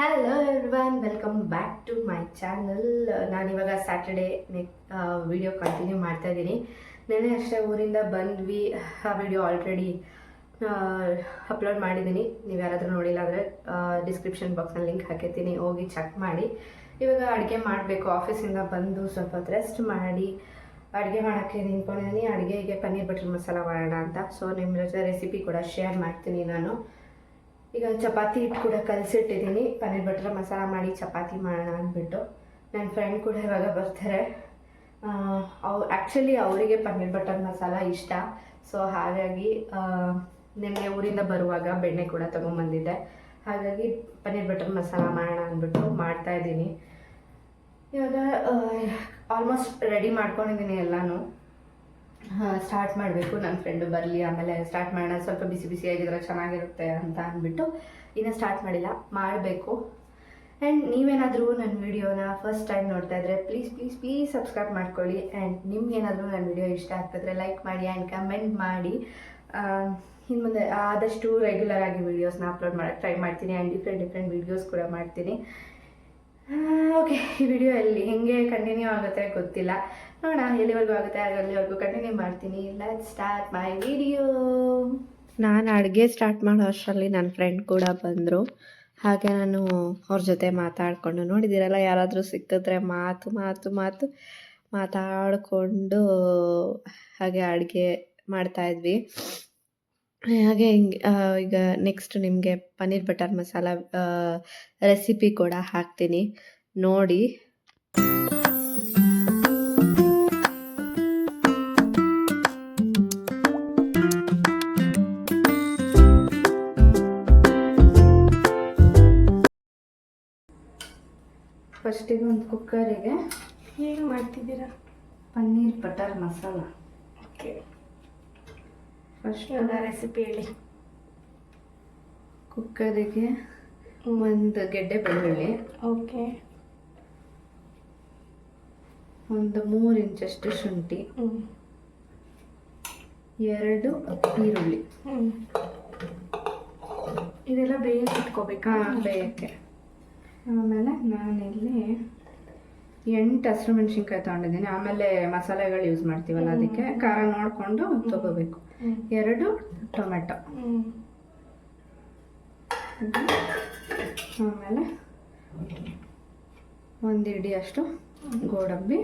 Hello everyone welcome back to my channel ನಾನಿವಾಗ Saturday next video continue ಮಾಡ್ತಾ ಇದ್ದೀನಿ. ನೆನ್ನೆ ಅಷ್ಟೇ ಊರಿಂದ ಬಂದ್ವಿ. ಆ ವಿಡಿಯೋ ಆಲ್ರೆಡಿ ಅಪ್ಲೋಡ್ ಮಾಡಿದ್ದೀನಿ. ನೀವು ಯಾರಾದರೂ ನೋಡಿಲ್ಲ ಅಂದರೆ ಡಿಸ್ಕ್ರಿಪ್ಷನ್ ಬಾಕ್ಸಲ್ಲಿ ಲಿಂಕ್ ಹಾಕಿರ್ತೀನಿ. ಹೋಗಿ ಚೆಕ್ ಮಾಡಿ. ಇವಾಗ ಅಡುಗೆ ಮಾಡಬೇಕು. ಆಫೀಸಿಂದ ಬಂದು ಸ್ವಲ್ಪ ರೆಸ್ಟ್ ಮಾಡಿ. ಅಡುಗೆ ಮಾಡೋಕ್ಕೆ ನಿಂತ್ಕೊಂಡಿದ್ದೀನಿ. ಅಡುಗೆಗೆ ಪನ್ನೀರ್ ಬಟರ್ ಮಸಾಲ ಮಾಡೋಣ ಅಂತ. ಸೊ ನಿಮ್ಮ ಜೊತೆ ರೆಸಿಪಿ ಕೂಡ ಶೇರ್ ಮಾಡ್ತೀನಿ ನಾನು. ಈಗ ಚಪಾತಿ ಹಿಟ್ಟು ಕೂಡ ಕಲಸಿಟ್ಟಿದ್ದೀನಿ. ಪನ್ನೀರ್ ಬಟರ್ ಮಸಾಲ ಮಾಡಿ ಚಪಾತಿ ಮಾಡೋಣ ಅಂದ್ಬಿಟ್ಟು. ನನ್ನ ಫ್ರೆಂಡ್ ಕೂಡ ಇವಾಗ ಬರ್ತಾರೆ. ಅವು ಆ್ಯಕ್ಚುಲಿ ಅವರಿಗೆ ಪನ್ನೀರ್ ಬಟರ್ ಮಸಾಲ ಇಷ್ಟ. ಸೊ ಹಾಗಾಗಿ ನಿಮಗೆ ಊರಿಂದ ಬರುವಾಗ ಬೆಣ್ಣೆ ಕೂಡ ತೊಗೊಂಬಂದಿದ್ದೆ. ಹಾಗಾಗಿ ಪನ್ನೀರ್ ಬಟರ್ ಮಸಾಲ ಮಾಡೋಣ ಅಂದ್ಬಿಟ್ಟು ಮಾಡ್ತಾಯಿದ್ದೀನಿ ಇವಾಗ ಆಲ್ಮೋಸ್ಟ್ ರೆಡಿ ಮಾಡ್ಕೊಂಡಿದ್ದೀನಿ ಎಲ್ಲನೂ. ಸ್ಟಾರ್ಟ್ ಮಾಡಬೇಕು. ನನ್ನ ಫ್ರೆಂಡು ಬರಲಿ, ಆಮೇಲೆ ಸ್ಟಾರ್ಟ್ ಮಾಡೋಣ. ಸ್ವಲ್ಪ ಬಿಸಿ ಬಿಸಿ ಆಗಿದ್ರೆ ಚೆನ್ನಾಗಿರುತ್ತೆ ಅಂತ ಅಂದ್ಬಿಟ್ಟು ಇನ್ನೂ ಸ್ಟಾರ್ಟ್ ಮಾಡಿಲ್ಲ. ಮಾಡಬೇಕು. ಆ್ಯಂಡ್ ನೀವೇನಾದರೂ ನನ್ನ ವಿಡಿಯೋನ ಫಸ್ಟ್ ಟೈಮ್ ನೋಡ್ತಾ ಇದ್ರೆ ಪ್ಲೀಸ್ ಪ್ಲೀಸ್ ಪ್ಲೀಸ್ ಸಬ್ಸ್ಕ್ರೈಬ್ ಮಾಡ್ಕೊಳ್ಳಿ. ಆ್ಯಂಡ್ ನಿಮ್ಗೇನಾದರೂ ನನ್ನ ವಿಡಿಯೋ ಇಷ್ಟ ಆಗ್ತಿದ್ರೆ ಲೈಕ್ ಮಾಡಿ ಆ್ಯಂಡ್ ಕಮೆಂಟ್ ಮಾಡಿ. ಇನ್ನು ಮುಂದೆ ಆದಷ್ಟು ರೆಗ್ಯುಲರ್ ಆಗಿ ವೀಡಿಯೋಸ್ನ ಅಪ್ಲೋಡ್ ಮಾಡೋಕ್ಕೆ ಟ್ರೈ ಮಾಡ್ತೀನಿ. ಆ್ಯಂಡ್ ಡಿಫ್ರೆಂಟ್ ಡಿಫ್ರೆಂಟ್ ವೀಡಿಯೋಸ್ ಕೂಡ ಮಾಡ್ತೀನಿ. ಓಕೆ ಈ ವಿಡಿಯೋ ಎಲ್ಲಿ ಹೆಂಗೆ ಕಂಟಿನ್ಯೂ ಆಗುತ್ತೆ ಗೊತ್ತಿಲ್ಲ. ನೋಡೋಣ, ಎಲ್ಲಿವರೆಗೂ ಆಗುತ್ತೆ? ಅಲ್ಲಿವರೆಗೂ ಕಂಟಿನ್ಯೂ ಮಾಡ್ತೀನಿ. ಲೆಟ್ ಸ್ಟಾರ್ಟ್ ಮೈ ವಿಡಿಯೋ ನಾನು ಅಡುಗೆ ಸ್ಟಾರ್ಟ್ ಮಾಡೋ ಅಷ್ಟರಲ್ಲಿ ನನ್ನ ಫ್ರೆಂಡ್ ಕೂಡ ಬಂದರು. ಹಾಗೆ ನಾನು ಅವ್ರ ಜೊತೆ ಮಾತಾಡಿಕೊಂಡು, ನೋಡಿದ್ದೀರಲ್ಲ, ಯಾರಾದರೂ ಸಿಕ್ಕಿದ್ರೆ ಮಾತು ಮಾತು ಮಾತು ಮಾತಾಡಿಕೊಂಡು ಹಾಗೆ ಅಡುಗೆ ಮಾಡ್ತಾಯಿದ್ವಿ ಹಾಗೆ ಹಿಂಗೆ ಈಗ ನೆಕ್ಸ್ಟ್ ನಿಮಗೆ ಪನ್ನೀರ್ ಬಟರ್ ಮಸಾಲ ರೆಸಿಪಿ ಕೂಡ ಹಾಕ್ತೀನಿ. ನೋಡಿ. ಕುಕ್ಕರಿಗೆ ಏನು ಮಾಡ್ತಿದ್ದೀರಾ? Paneer butter masala. Okay. First ಒಂದು ರೆಸಿಪಿ ಹೇಳಿ. ಕುಕ್ಕರಿಗೆ ಒಂದು ಗೆಡ್ಡೆ ಬೆಳ್ಳುಳ್ಳಿ. ಓಕೆ. ಒಂದು ಮೂರು ಇಂಚಷ್ಟು ಶುಂಠಿ. ಎರಡು ಈರುಳ್ಳಿ. ಇದೆಲ್ಲ ಬೇಯಕ್ಕೆ ಇಟ್ಕೋಬೇಕಾ? ಬೇಯಕ್ಕೆ. ಆಮೇಲೆ ನಾನಿಲ್ಲಿ ಎಂಟು ಹಸಿರು ಮೆಣಸಿನ್ಕಾಯಿ ತೊಗೊಂಡಿದ್ದೀನಿ. ಆಮೇಲೆ ಮಸಾಲೆಗಳು ಯೂಸ್ ಮಾಡ್ತೀವಲ್ಲ ಅದಕ್ಕೆ ಖಾರ ನೋಡಿಕೊಂಡು ತಗೋಬೇಕು. ಎರಡು ಟೊಮೆಟೊ. ಆಮೇಲೆ ಒಂದು ಇಡಿಯಷ್ಟು ಗೋಡಂಬಿ.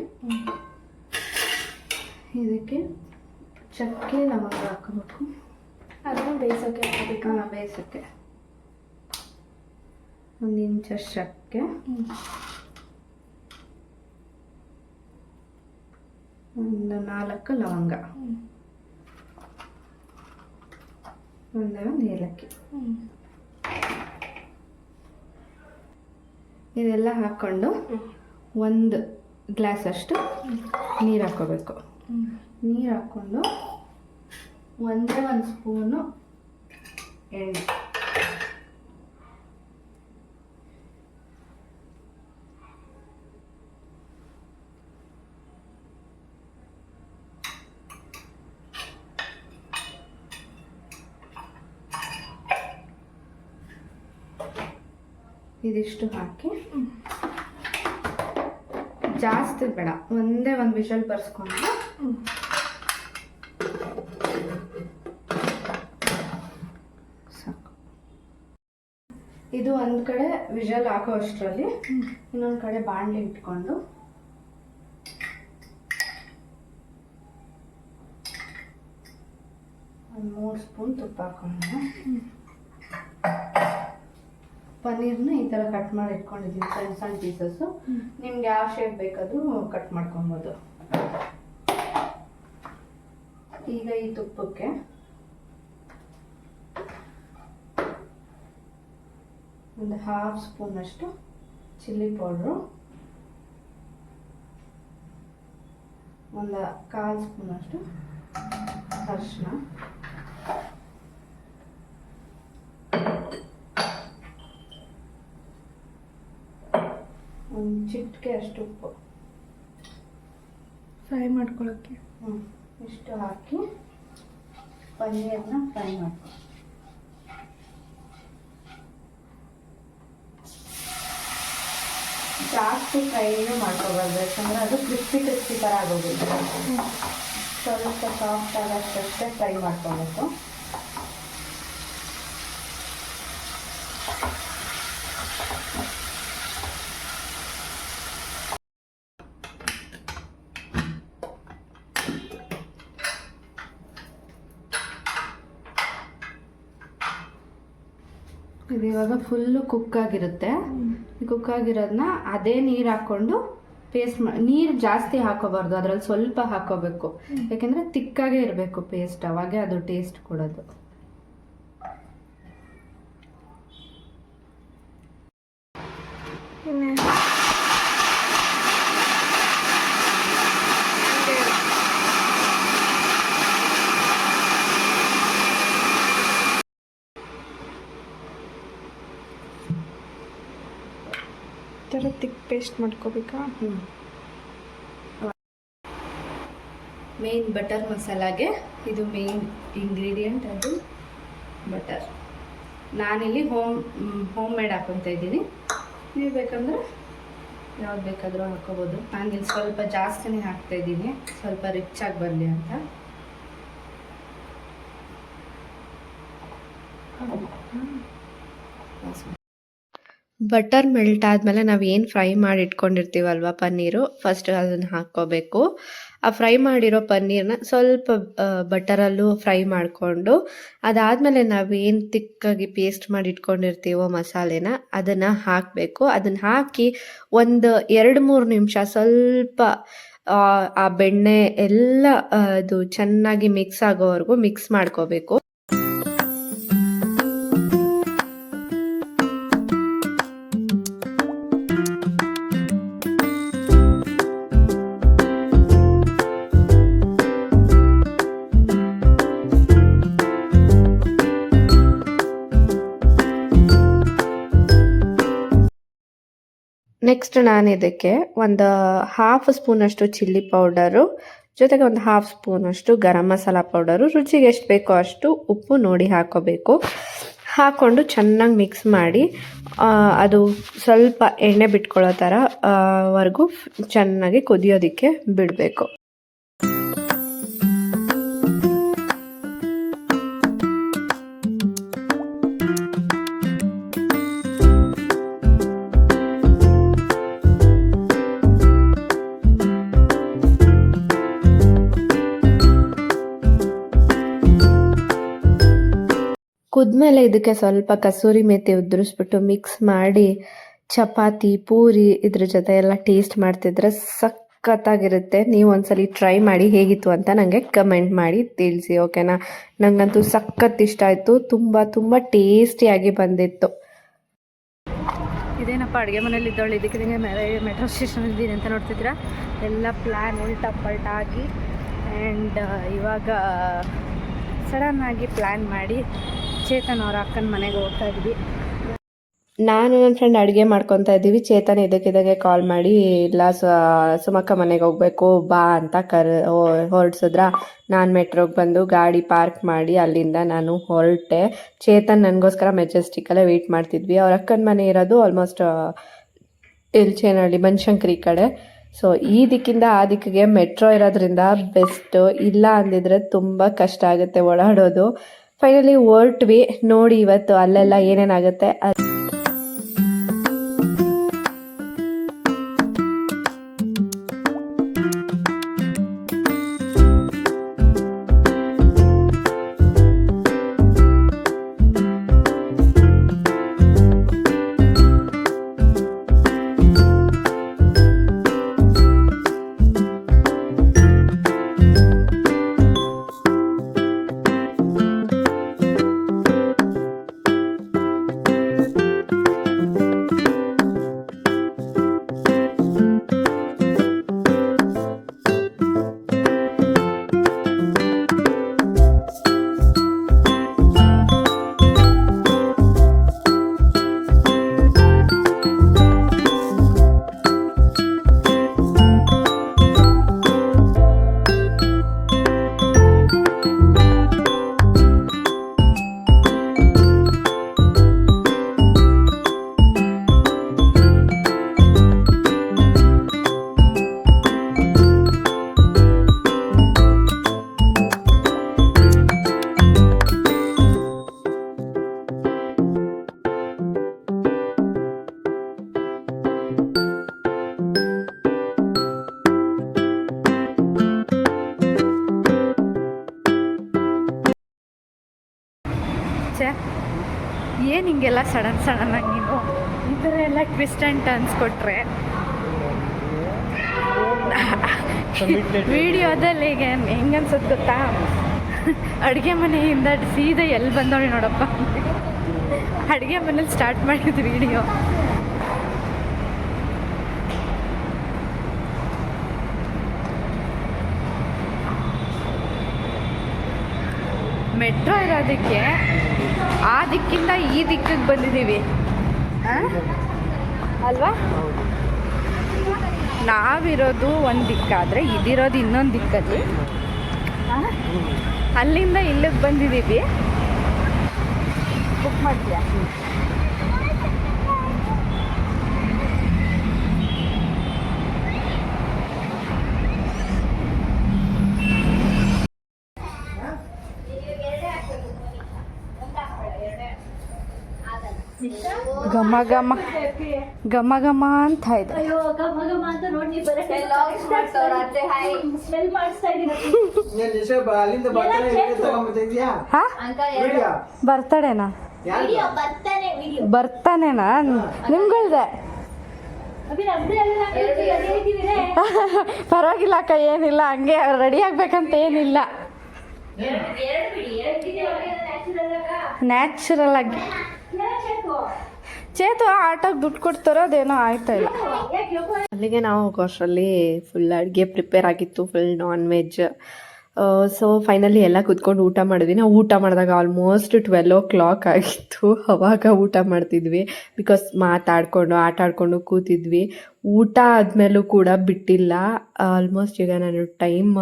ಇದಕ್ಕೆ ಚಕ್ಕೆ ಲವಂಗ ಹಾಕಬೇಕು. ಅದನ್ನು ಬೇಯಿಸೋಕ್ಕೆ ಹಾಕಬೇಕು? ಬೇಯಿಸೋಕ್ಕೆ ಒಂದು ಇಂಚಷ್ಟು ಚಕ್ಕೆ. ಒಂದು ನಾಲ್ಕು ಲವಂಗ. ಒಂದೇ ಏಲಕ್ಕಿ. ಇದೆಲ್ಲ ಹಾಕ್ಕೊಂಡು ಒಂದು ಗ್ಲಾಸಷ್ಟು ನೀರು ಹಾಕ್ಕೋಬೇಕು. ಹ್ಞೂ ನೀರು ಹಾಕ್ಕೊಂಡು ಒಂದೇ ಒಂದು ಸ್ಪೂನು ಎಣ್ಣೆ. ಇದಿಷ್ಟು ಹಾಕಿ. ಜಾಸ್ತಿ ಬೇಡ, ಒಂದೇ ಒಂದು ವಿಷಲ್ ಬರ್ಸ್ಕೊಂಡು. ಸಾಕು. ಇದು ಒಂದು ಕಡೆ ವಿಷಲ್ ಹಾಕೋ ಅಷ್ಟರಲ್ಲಿ ಇನ್ನೊಂದು ಕಡೆ ಬಾಣಲೆ ಇಟ್ಕೊಂಡು. ಒಂದು ಮೂರು ಸ್ಪೂನ್ ತುಪ್ಪ ಹಾಕೊಂಡು ಪನ್ನೀರ್ನ ಈ ಥರ ಕಟ್ ಮಾಡಿ ಇಟ್ಕೊಂಡಿದ್ದೀನಿ ಸಣ್ಣ ಸಣ್ಣ ಪೀಸಸ್ಸು ನಿಮ್ಗೆ ಯಾವ ಶೇಪ್ ಬೇಕಾದರೂ ಕಟ್ ಮಾಡ್ಕೊಬೋದು. ಈಗ ಈ ತುಪ್ಪಕ್ಕೆ ಒಂದು ಹಾಫ್ ಸ್ಪೂನ್ ಅಷ್ಟು ಚಿಲ್ಲಿ ಪೌಡ್ರು ಒಂದು ಕಾಲು ಸ್ಪೂನ್ ಅಷ್ಟು ಅರಿಶಿನ ಒಂದು ಚಿಟಿಕೆ ಅಷ್ಟು ಉಪ್ಪು. ಫ್ರೈ ಮಾಡ್ಕೊಳ್ಳೋಕ್ಕೆ ಹ್ಞೂ ಇಷ್ಟು ಹಾಕಿ ಪನ್ನೀರನ್ನ ಫ್ರೈ ಮಾಡ್ಕೊ. ಜಾಸ್ತಿ ಫ್ರೈನು ಮಾಡ್ಕೋಬಾರ್ದು ಯಾಕಂದರೆ ಅದು ಕ್ರಿಸ್ಪಿ ಕ್ರಿಸ್ಪಿ ಥರ ಆಗೋದು ಸ್ವಲ್ಪ ಸಾಫ್ಟ್ ಆಗಷ್ಟೇ ಫ್ರೈ ಮಾಡ್ಕೋಬೇಕು. ಇದು ಇವಾಗ ಫುಲ್ಲು ಕುಕ್ ಆಗಿರುತ್ತೆ. ಕುಕ್ ಆಗಿರೋದನ್ನ ಅದೇ ನೀರು ಹಾಕ್ಕೊಂಡು ಪೇಸ್ಟ್ ಮಾಡಿ ನೀರು ಜಾಸ್ತಿ ಹಾಕೋಬಾರ್ದು ಅದ್ರಲ್ಲಿ ಸ್ವಲ್ಪ ಹಾಕೋಬೇಕು. ಯಾಕೆಂದರೆ ತಿಕ್ಕಾಗೆ ಇರಬೇಕು ಪೇಸ್ಟ್ ಅವಾಗೆ ಅದು ಟೇಸ್ಟ್ ಕೊಡೋದು. ಇನ್ನು ಈ ಥರ ತಿಕ್ ಪೇಸ್ಟ್ ಮಾಡ್ಕೋಬೇಕಾ? ಮೇನ್ ಬಟರ್ ಮಸಾಲಾಗೆ ಇದು ಮೇನ್ ಇಂಗ್ರೀಡಿಯೆಂಟ್ ಅದು ಬಟರ್ ನಾನಿಲ್ಲಿ ಹೋಮ್ ಹೋಮ್ ಮೇಡ್ ಹಾಕೊತಾ ಇದ್ದೀನಿ. ನೀವು ಬೇಕಂದ್ರೆ ಯಾವ್ದು ಬೇಕಾದರೂ ಹಾಕೋಬೋದು. ನಾನಿಲ್ಲಿ ಸ್ವಲ್ಪ ಜಾಸ್ತಿನೇ ಹಾಕ್ತಾ ಇದ್ದೀನಿ. ಸ್ವಲ್ಪ ರಿಚ್ ಆಗಿ ಬರಲಿ ಅಂತ. ಬಟರ್ ಮೆಲ್ಟ್ ಆದಮೇಲೆ ನಾವು ಏನು ಫ್ರೈ ಮಾಡಿ ಇಟ್ಕೊಂಡಿರ್ತೀವಲ್ವ ಪನ್ನೀರು? ಫಸ್ಟ್ ಅದನ್ನು ಹಾಕ್ಕೋಬೇಕು. ಆ ಫ್ರೈ ಮಾಡಿರೋ ಪನ್ನೀರನ್ನ ಸ್ವಲ್ಪ ಬಟರಲ್ಲೂ ಫ್ರೈ ಮಾಡಿಕೊಂಡು ಅದಾದಮೇಲೆ ನಾವು ಏನು ತಿಕ್ಕಾಗಿ ಪೇಸ್ಟ್ ಮಾಡಿ ಇಟ್ಕೊಂಡಿರ್ತೀವೋ ಮಸಾಲೆನ ಅದನ್ನು ಹಾಕಬೇಕು. ಅದನ್ನು ಹಾಕಿ ಒಂದು ಎರಡು ಮೂರು ನಿಮಿಷ ಸ್ವಲ್ಪ ಆ, ಆ ಬೆಣ್ಣೆ ಎಲ್ಲ ಅದು ಚೆನ್ನಾಗಿ ಮಿಕ್ಸ್ ಆಗೋವರೆಗೂ ಮಿಕ್ಸ್ ಮಾಡ್ಕೋಬೇಕು. ನೆಕ್ಸ್ಟ್ ನಾನು ಇದಕ್ಕೆ ಒಂದು ಹಾಫ್ ಸ್ಪೂನಷ್ಟು ಚಿಲ್ಲಿ ಪೌಡರು ಜೊತೆಗೆ ಒಂದು ಹಾಫ್ ಸ್ಪೂನಷ್ಟು ಗರಂ ಮಸಾಲ ಪೌಡರು ರುಚಿಗೆ ಎಷ್ಟು ಬೇಕೋ ಅಷ್ಟು ಉಪ್ಪು ನೋಡಿ ಹಾಕೋಬೇಕು. ಹಾಕ್ಕೊಂಡು ಚೆನ್ನಾಗಿ ಮಿಕ್ಸ್ ಮಾಡಿ ಅದು ಸ್ವಲ್ಪ ಎಣ್ಣೆ ಬಿಟ್ಕೊಳ್ಳೋ ಥರ ವರೆಗೂ ಚೆನ್ನಾಗಿ ಕುದಿಯೋದಕ್ಕೆ ಬಿಡಬೇಕು. ಕುದ್ಮೇಲೆ ಇದಕ್ಕೆ ಸ್ವಲ್ಪ ಕಸೂರಿ ಮೇಥಿ ಉದುರಿಸ್ಬಿಟ್ಟು ಮಿಕ್ಸ್ ಮಾಡಿ, ಚಪಾತಿ, ಪೂರಿ ಇದ್ರ ಜೊತೆ ಎಲ್ಲ ಟೇಸ್ಟ್ ಮಾಡ್ತಿದ್ರೆ ಸಖತ್ತಾಗಿರುತ್ತೆ. ನೀವು ಒಂದ್ಸಲಿ ಟ್ರೈ ಮಾಡಿ ಹೇಗಿತ್ತು ಅಂತ ನನಗೆ ಕಮೆಂಟ್ ಮಾಡಿ ತಿಳಿಸಿ ಓಕೆನಾ ನನಗಂತೂ ಸಖತ್ ಇಷ್ಟ ಆಯಿತು. ತುಂಬ ತುಂಬ ಟೇಸ್ಟಿಯಾಗಿ ಬಂದಿತ್ತು. ಇದೇನಪ್ಪ, ಅಡುಗೆ ಮನೇಲಿ ಇದ್ದವಳು, ಇದಕ್ಕೆ ಮೆಟ್ರೋ ಸ್ಟೇಷನ್ ಇದ್ದೀನಿ ಅಂತ ನೋಡ್ತಿದ್ರ ಎಲ್ಲ ಪ್ಲ್ಯಾನ್ ಉಲ್ಟಾ ಪಲ್ಟಾಗಿ ಆ್ಯಂಡ್ ಇವಾಗ ಸಡನ್ನಾಗಿ ಪ್ಲ್ಯಾನ್ ಮಾಡಿ ಚೇತನ್ ಅವ್ರ ಅಕ್ಕನ ಮನೆಗೆ ಹೋಗ್ತಾ ಇದ್ವಿ. ನಾನು ನನ್ನ ಫ್ರೆಂಡ್ ಅಡುಗೆ ಮಾಡ್ಕೊತಾ ಇದ್ದೀವಿ. ಚೇತನ್ ಇದಕ್ಕಿದ್ದಾಗೆ ಕಾಲ್ ಮಾಡಿ, ಇಲ್ಲ ಸುಮಕ್ಕ ಮನೆಗೆ ಹೋಗ್ಬೇಕು, ಬಾ ಅಂತ ಕರ್ ಹೊರಡ್ಸಿದ್ರ. ನಾನು ಮೆಟ್ರೋಗೆ ಬಂದು ಗಾಡಿ ಪಾರ್ಕ್ ಮಾಡಿ ಅಲ್ಲಿಂದ ನಾನು ಹೊರಟೆ. ಚೇತನ್ ನನಗೋಸ್ಕರ ಮೆಜೆಸ್ಟಿಕಲ್ಲೇ ವೆಯ್ಟ್ ಮಾಡ್ತಿದ್ವಿ. ಅವ್ರ ಅಕ್ಕನ ಮನೆ ಇರೋದು ಆಲ್ಮೋಸ್ಟ್ ಎಲ್ಚೇನಹಳ್ಳಿ ಬನಶಂಕರಿ ಕಡೆ. ಸೊ ಈ ದಿಕ್ಕಿಂದ ಆ ದಿಕ್ಕಿಗೆ ಮೆಟ್ರೋ ಇರೋದ್ರಿಂದ ಬೆಸ್ಟು ಇಲ್ಲ ಅಂದಿದ್ರೆ ತುಂಬ ಕಷ್ಟ ಆಗುತ್ತೆ ಓಡಾಡೋದು. ಫೈನಲಿ ಹೊರಟ್ವಿ ನೋಡಿ ಇವತ್ತು ಅಲ್ಲೆಲ್ಲ ಏನೇನಾಗುತ್ತೆ? ಅದ್- ಹಿಂಗೆಲ್ಲ ಸಡನ್ ಸಡನ್ ಆಗಿ ನೀವು ಈ ಥರ ಎಲ್ಲ ಟ್ವಿಸ್ಟ್ ಆ್ಯಂಡ್ ಟರ್ನ್ಸ್ ಕೊಟ್ಟರೆ ವಿಡಿಯೋದಲ್ಲಿ ಈಗ ಹೆಂಗೆ ಅನ್ಸುತ್ತೆ ಗೊತ್ತಾ? ಅಡುಗೆ ಮನೆಯಿಂದ ಸೀದಾ ಎಲ್ಲಿ ಬಂದವಳಿ ನೋಡಪ್ಪ. ಅಡುಗೆ ಮನೇಲಿ ಸ್ಟಾರ್ಟ್ ಮಾಡಿದ್ದು ವಿಡಿಯೋ. ಮೆಟ್ರೋ ಇರೋದಕ್ಕೆ ಆ ದಿಕ್ಕಿಂದ ಈ ದಿಕ್ಕಿಗೆ ಬಂದಿದ್ದೀವಿ. ಅಲ್ವಾ? ನಾವಿರೋದು ಒಂದು ದಿಕ್ಕಾದರೆ ಇದಿರೋದು ಇನ್ನೊಂದು ದಿಕ್ಕಲ್ಲಿ? ಅಲ್ಲಿಂದ ಇಲ್ಲಿಗೆ ಬಂದಿದ್ದೀವಿ. ಬುಕ್ ಮಾಡ್ತೀಯಾ? ಘಮ ಘಮ ಘಮ ಘಮ ಅಂತ ಇದೆ. ಬರ್ತಾಡೇನಾ ಬರ್ತಾನೇನಾ? ನಿಮ್ಗಳ್ದೆ? ಪರವಾಗಿಲ್ಲ ಅಕ್ಕ ಏನಿಲ್ಲ ಹಂಗೆ ರೆಡಿ ಆಗ್ಬೇಕಂತ ಏನಿಲ್ಲ. ಎರಡು ಬಿಡಿ ಎರಡು ನ್ಯಾಚುರಲ್ ಆಗಿ. ಚೇತು ಆಟಕ್ಕೆ ದುಡ್ಡು ಕೊಡ್ತಾರ ಅದೇನೋ ಆಯ್ತಾ ಇಲ್ಲ. ಅಲ್ಲಿಗೆ ನಾವು ಹೋಗೋಷ್ಟರಲ್ಲಿ ಫುಲ್ ಅಡುಗೆ ಪ್ರಿಪೇರ್ ಆಗಿತ್ತು full non veg so finally ಎಲ್ಲ ಕುತ್ಕೊಂಡು ಊಟ ಮಾಡಿದ್ವಿ. ನಾವು ಊಟ ಮಾಡಿದಾಗ ಆಲ್ಮೋಸ್ಟ್ ಟ್ವೆಲ್ ಓ ಕ್ಲಾಕ್ ಆಗಿತ್ತು. ಅವಾಗ ಊಟ ಮಾಡ್ತಿದ್ವಿ. ಬಿಕಾಸ್ ಮಾತಾಡಿಕೊಂಡು, ಆಟ ಆಡ್ಕೊಂಡು ಕೂತಿದ್ವಿ. ಊಟ ಆದಮೇಲೂ ಕೂಡ ಬಿಟ್ಟಿಲ್ಲ. ಆಲ್ಮೋಸ್ಟ್ ಈಗ ನಾನು ಟೈಮ್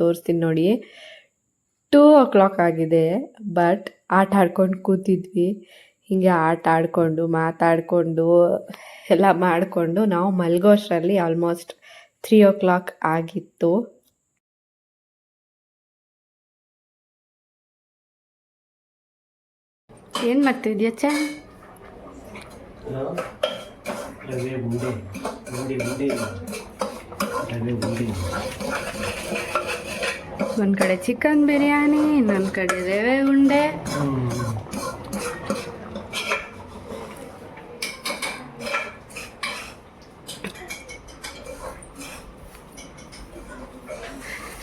ತೋರಿಸ್ತೀನಿ ನೋಡಿ. ಟೂ ಓ ಕ್ಲಾಕ್ ಆಗಿದೆ ಬಟ್ ಆಟ ಆಡ್ಕೊಂಡು ಕೂತಿದ್ವಿ. ಹೀಗೆ ಆಟ ಆಡಿಕೊಂಡು ಮಾತಾಡಿಕೊಂಡು ಎಲ್ಲ ಮಾಡಿಕೊಂಡು ನಾವು ಮಲ್ಗೋ ಅಷ್ಟರಲ್ಲಿ ಆಲ್ಮೋಸ್ಟ್ ತ್ರೀ ಓ ಕ್ಲಾಕ್ ಆಗಿತ್ತು. ಏನು ಮಾಡ್ತಿದ್ಯಾ ಚ ಒಂದು ಕಡೆ ಚಿಕನ್ ಬಿರಿಯಾನಿ ಇನ್ನೊಂದು ಕಡೆ ರವೆ ಉಂಡೆ.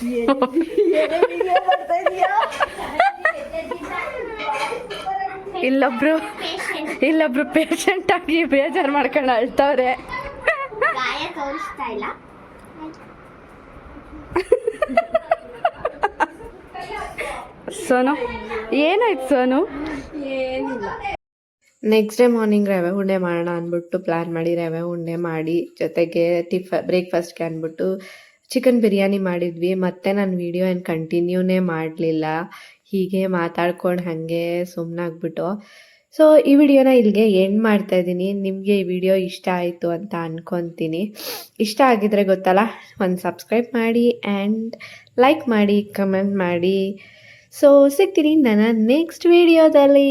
ಇಲ್ಲೊಬ್ರು ಇಲ್ಲೊಬ್ರು ಪೇಷಂಟ್ ಆಗಿ ಬೇಜಾರು ಮಾಡ್ಕೊಂಡು ಅಳ್ತವ್ರೆ. ಸೋನು ಏನಾಯ್ತು ಸೋನು? ನೆಕ್ಸ್ಟ್ ಡೇ ಮಾರ್ನಿಂಗ್ ರವೆ ಉಂಡೆ ಮಾಡೋಣ ಅಂದ್ಬಿಟ್ಟು ಪ್ಲ್ಯಾನ್ ಮಾಡಿ ರವೆ ಉಂಡೆ ಮಾಡಿ ಜೊತೆಗೆ ಟಿಫ ಬ್ರೇಕ್ಫಾಸ್ಟ್ಗೆ ಅಂದ್ಬಿಟ್ಟು ಚಿಕನ್ ಬಿರಿಯಾನಿ ಮಾಡಿದ್ವಿ, ಮತ್ತೆ ನಾನು ವೀಡಿಯೋ ಏನು ಕಂಟಿನ್ಯೂನೇ ಮಾಡಲಿಲ್ಲ. ಹೀಗೆ ಮಾತಾಡ್ಕೊಂಡು ಹಾಗೆ ಸುಮ್ಮನಾಗ್ಬಿಟ್ಟು ಸೊ ಈ ವಿಡಿಯೋನ ಇಲ್ಲಿಗೆ ಎಂಡ್ ಮಾಡ್ತಾ ಇದ್ದೀನಿ. ನಿಮಗೆ ಈ ವಿಡಿಯೋ ಇಷ್ಟ ಆಯಿತು ಅಂತ ಅನ್ಕೊತೀನಿ. ಇಷ್ಟ ಆಗಿದ್ರೆ ಗೊತ್ತಲ್ಲ, ಒಂದು ಸಬ್ಸ್ಕ್ರೈಬ್ ಮಾಡಿ ಆ್ಯಂಡ್ ಲೈಕ್ ಮಾಡಿ ಕಮೆಂಟ್ ಮಾಡಿ. ಸೊ ಸಿಗ್ತೀನಿ ನನ್ನ ನೆಕ್ಸ್ಟ್ ವಿಡಿಯೋದಲ್ಲಿ